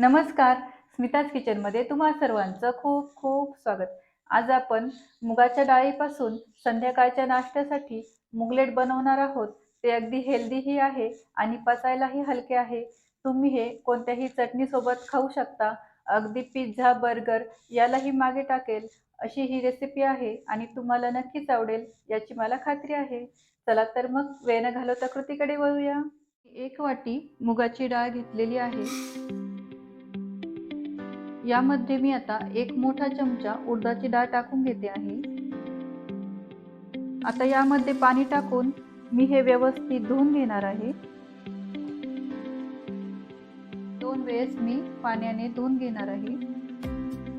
नमस्कार स्मिताज किचनमध्ये तुम्हा सर्वांचं खूप खूप स्वागत. आज आपण मुगाच्या डाळीपासून संध्याकाळच्या नाश्त्यासाठी मुगलेट बनवणार आहोत. ते अगदी हेल्दीही आहे आणि पचायलाही हलके आहे. तुम्ही हे कोणत्याही चटणीसोबत खाऊ शकता. अगदी पिझ्झा बर्गर यालाही मागे टाकेल अशी ही रेसिपी आहे आणि तुम्हाला नक्कीच आवडेल याची मला खात्री आहे. चला तर मग वेळ न घालवता कृतीकडे वळूया. एक वाटी मुगाची डाळ घेतलेली आहे. यामध्ये मी आता एक मोठा चमचा उडदाची डाळ टाकून घेते आहे. आता यामध्ये पाणी टाकून मी हे व्यवस्थित धुवून घेणार आहे. दोन वेळेस मी पाण्याने धुवून घेणार आहे.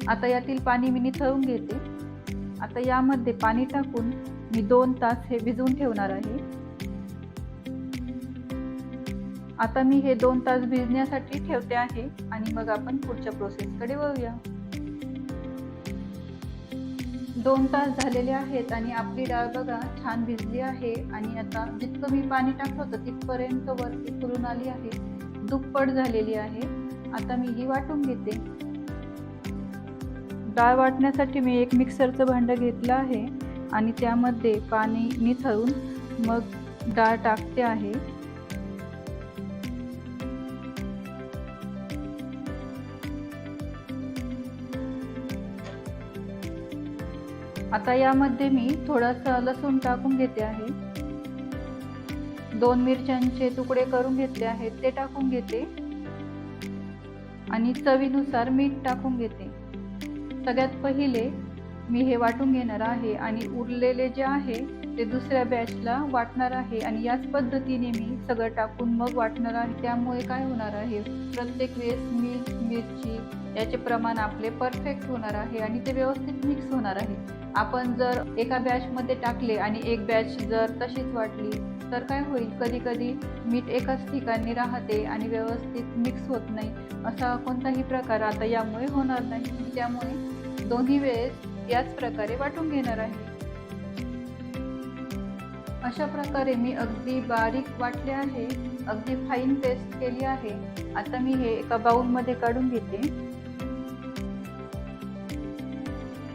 आता यातील पाणी मी निथळून घेते. आता यामध्ये पाणी टाकून मी दोन तास हे भिजवून ठेवणार आहे. आता मी हे दोन तास भिजण्यासाठी ठेवते आहे आणि मग आपण पुढच्या प्रोसेसकडे वळूया. दोन तास झालेले आहेत आणि आपली डाळ बघा छान भिजली आहे आणि आता जितकं मी पाणी टाकलं होतं तिथपर्यंत वरती फुलून आली आहे. दुप्पट झालेली आहे. आता मी ही वाटून घेते. डाळ वाटण्यासाठी मी एक मिक्सरचं भांडं घेतलं आहे आणि त्यामध्ये पाणी निथळून मग डाळ टाकते आहे. आता यामध्ये मी थोडासा लसूण टाकून घेते आहे. दोन मिरच्यांचे तुकडे करून घेतले आहेत ते टाकून घेते. आणि चवीनुसार मीठ टाकून घेते. सगळ्यात पहिले मी हे वाटून घेणार आहे आणि उरलेले जे आहे ते दुसऱ्या बॅचला वाटणार आहे आणि याच पद्धतीने मी सगळं टाकून मग वाटणार आहे. त्यामुळे काय होणार आहे? प्रत्येक वेळेस मीठ मिरची याचे प्रमाण आपले परफेक्ट होणार आहे आणि ते व्यवस्थित मिक्स होणार आहे. आपण जर एका बॅचमध्ये टाकले आणि एक बॅच जर तशीच वाटली तर काय होईल? कधी कधी मीठ एकाच ठिकाणी राहते आणि व्यवस्थित मिक्स होत नाही. असा कोणताही प्रकार आता यामुळे होणार नाही. त्यामुळे दोन्ही वेळेस याच प्रकारे वाटून घेणार आहे. अशा प्रकारे मी अगदी बारीक वाटले आहे अगदी फाईन पेस्ट केली आहे. आता मी हे एका बाऊलमध्ये काढून घेते.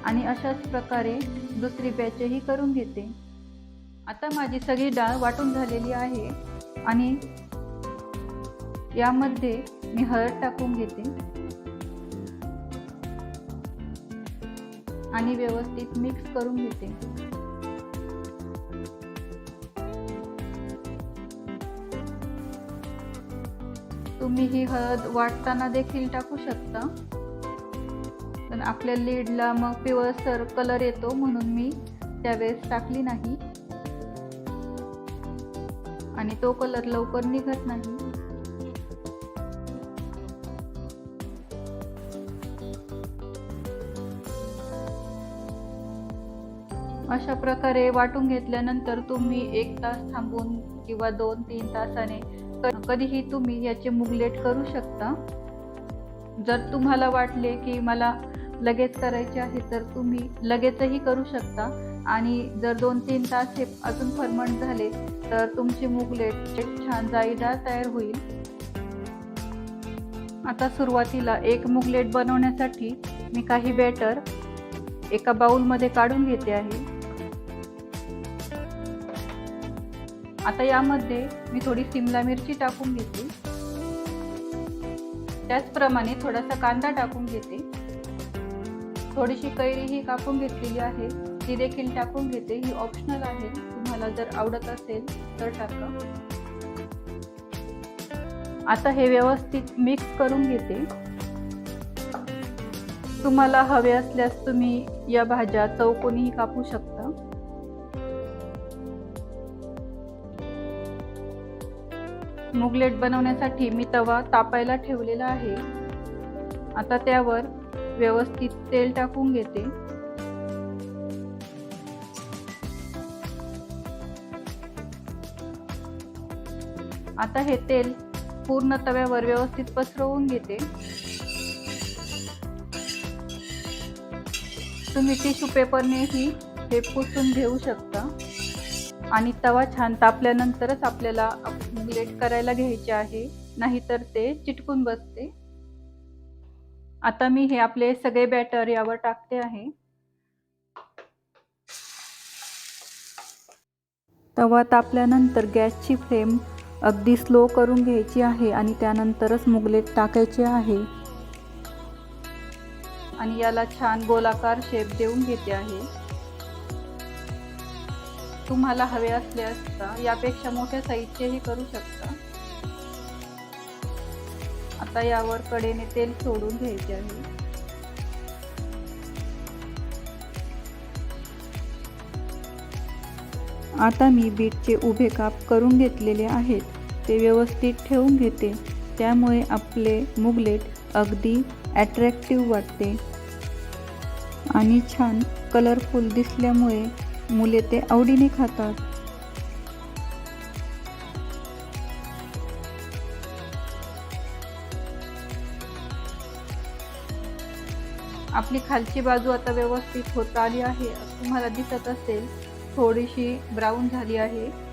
आणि अशाच प्रकारे दुसरी बॅचही करून घेते. आता माझी सगळी डाळ वाटून झालेली आहे आणि यामध्ये मी हळद टाकून घेते. आणि व्यवस्थित मिक्स करून घेते. तुम्ही ही हळद वाटताना देखील टाकू शकता. पण आपल्या लीडला मग पिवळसर कलर येतो म्हणून मी त्यावेळेस टाकली नाही. आणि तो कलर लवकर निघत नाही. अशा प्रकारे वाटून घेतल्यानंतर तुम्ही एक तास थांबून किंवा दोन तीन तासाने कधीही तुम्ही याचे मुगलेट करू शकता. जर तुम्हाला वाटले की मला लगेच करायचे आहे तर तुम्ही लगेचही करू शकता. आणि जर दोन तीन तास हे अजून फरमंट झाले तर तुमची मुगलेट छान जाळीदार तयार होईल. आता सुरुवातीला एक मुगलेट बनवण्यासाठी मी काही बॅटर एका बाउलमध्ये काढून घेते आहे. आता यामध्ये मी थोडी सिमला मिरची टाकून घेते. त्याचप्रमाणे थोडासा कांदा टाकून घेते. थोडीशी कैरीही कापून घेतलेली आहे. ती देखील टाकून घेते. ही ऑप्शनल आहे. तुम्हाला जर आवडत असेल तर टाका. आता हे व्यवस्थित मिक्स करून घेते. तुम्हाला हवे असल्यास तुम्ही या भाज्या चौकोनीही कापू शकता. मुगलेट बनवण्यासाठी मी तवा तापायला ठेवलेला आहे. आता त्यावर व्यवस्थित तेल टाकून घेते. आता हे तेल पूर्ण तव्यावर व्यवस्थित पसरवून घेते. तुम्ही टिश्यू पेपरनेही हे पुसून घेऊ शकता. आणि तवा छान तापल्यानंतरच आपल्याला मुगलेट करायला घ्यायचे आहे. नाहीतर ते चिटकून बसते. आता मी हे आपले सगळे बॅटर यावर टाकते आहे. तवा तापल्यानंतर गॅसची फ्लेम अगदी स्लो करून घ्यायची आहे आणि त्यानंतरच मुगलेट टाकायचे आहे. आणि याला छान गोलाकार शेप देऊन घेते आहे. तुम्हाला हवे असल्यास यापेक्षा मोठ्या साईजचेही करू शकता. आता यावर कडेने तेल सोडून घ्यायचे आहे. आता मी बीटचे उभे काप करून घेतलेले आहेत. ते व्यवस्थित ठेवून घेते. त्यामुळे आपले मुगलेट अगदी ॲट्रॅक्टिव्ह वाटते. आणि छान कलरफुल दिसल्यामुळे मुले ते आवडीने खातात. आपली खालची बाजू आता व्यवस्थित होत आली आहे. तुम्हाला दिसत असेल थोडीशी ब्राऊन झाली आहे.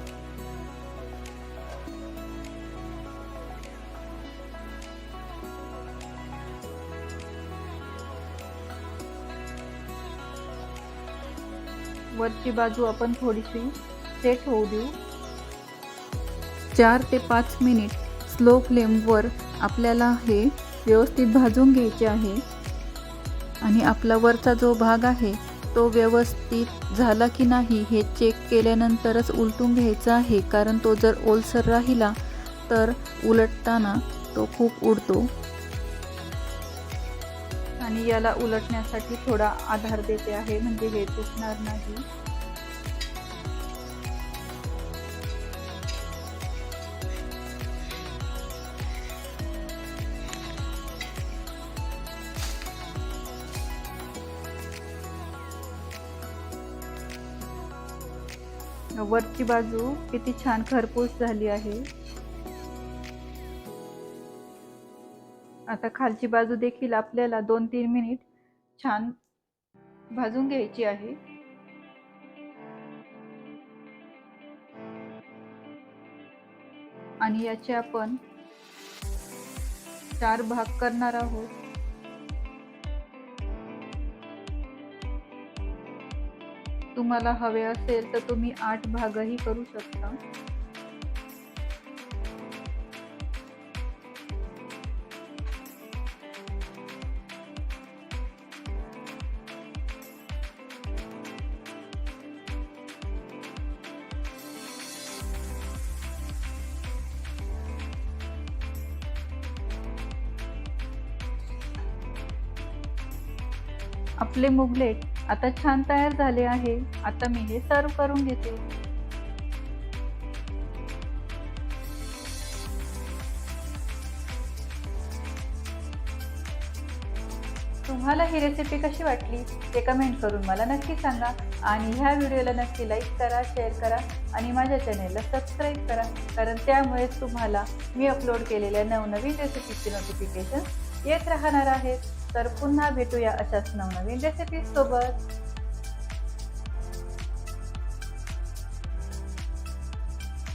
वरची बाजू आपण थोडीशी सेट होऊ देऊ. चार ते पाच मिनिट स्लो फ्लेमवर आपल्याला हे व्यवस्थित भाजून घ्यायचे आहे. आणि आपला वरचा जो भाग आहे तो व्यवस्थित झाला की नाही हे चेक केल्यानंतरच उलटून घ्यायचा आहे. कारण तो जर ओलसर राहिला तर उलटताना तो खूप उडतो. आणि याला उलटण्यासाठी थोडा आधार देते आहे म्हणजे हे तुटणार नाही. वरची बाजू किती छान खरपूस झाली आहे. आता खालची बाजू देखील आपल्याला दोन तीन मिनिट छान भाजून घ्यायची आहे. आणि याचे आपण चार भाग करणार आहोत. तुम्हाला हवे असेल तर तुम्ही आठ भागही करू शकता. आपले मुगलेट आता छान तयार झाले आहे. आता मी हे सर्व करून घेते. तुम्हाला ही रेसिपी कशी वाटली ते कमेंट करून मला नक्की सांगा. आणि ह्या व्हिडिओला नक्की लाईक करा शेअर करा आणि माझ्या चॅनेलला सबस्क्राईब करा. कारण त्यामुळेच तुम्हाला मी अपलोड केलेल्या नवनवीन रेसिपीचे नोटिफिकेशन येत राहणार आहेत. तर पुन्हा भेटूया अशाच नवनवीन रेसिपीज सोबत.